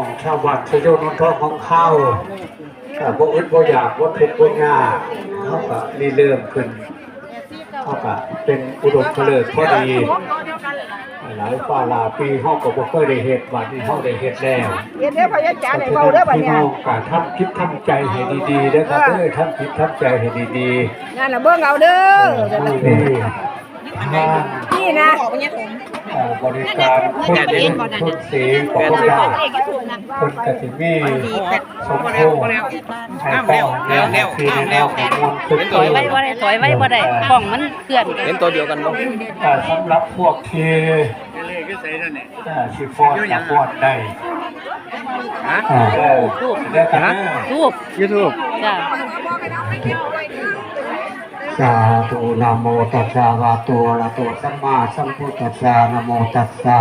องชาวบ้านชโยนนทองของเขาแต่บ่อึดบ่อยากบ่ทุกข์บ่ยากเขาก็รีเริ่มขึ้นเขาก็เป็นอุดมเจริญพอดี หลายฝ่าหลายปีเฮาก็บ่เคยได้เฮ็ดบัดนี้เฮาได้เฮ็ดแล้วเฮ็ดเด้อพยาจารย์ให้เว้าเด้อบัดพี่เนี้น้องก็ทำคิดทำใจให้ดีๆนะครับเด้อทำคิดทำใจให้ดีงานน่ะเบิ่งเอาเด้อ ๆมื้อนี้ทางนี่นะเอ่อบริการคนเดินคนเสียงของเราคนกสิมีสมโภชให้ป้องแล้วแล้วแล้วคือถอยไว้บ่ได้ถอยไว้บ่ได้กล่องมันเคลื่อนกันเห็นตัวเดียวกันบ่สำหรับพวกที่อ่าสิฟอนกับฟอนได้ฮะอ่าได้ได้กันนะรูปยูทูบจ้า สาธุนะโมตัสสะวะโตระโตสัมมาสัมพุทธัสสะนะโมตัสสะ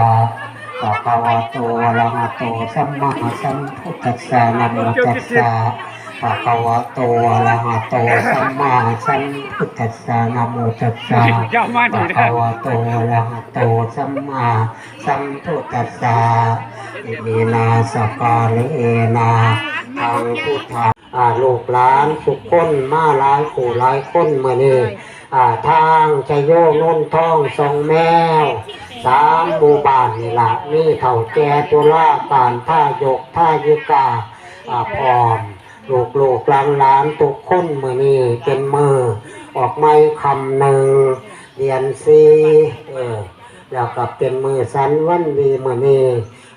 ภะคะวะโตอะระหะโตสัมมาสัมพุทธัสสะนะโมตัสสะภะคะวะโตอะระหะโตสัมมาสัมพุทธัสสะนะโมตัสสะภะคะวะโตอะระหะโตสัมมาสัมพุทธัสสะอิมินาสกาเลนะทางพุทธา อ่าลูกหลานสุขคนมาหลายขู่หลายคนมานี่อ่าทางชยโยนนทองสองแมว สามหมู่บ้านนี่ละมีเถ่าแก่ตุลาการท่ายกท่ายิกาอ่าพร้อมลูกลูกหลานหลานทุกคนมือนี่เป็นมือออกไม้คำหนึ่งเรียนซีเออแล้วก็เป็นมือสันวันดีมือนี่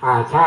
อ่าเช่า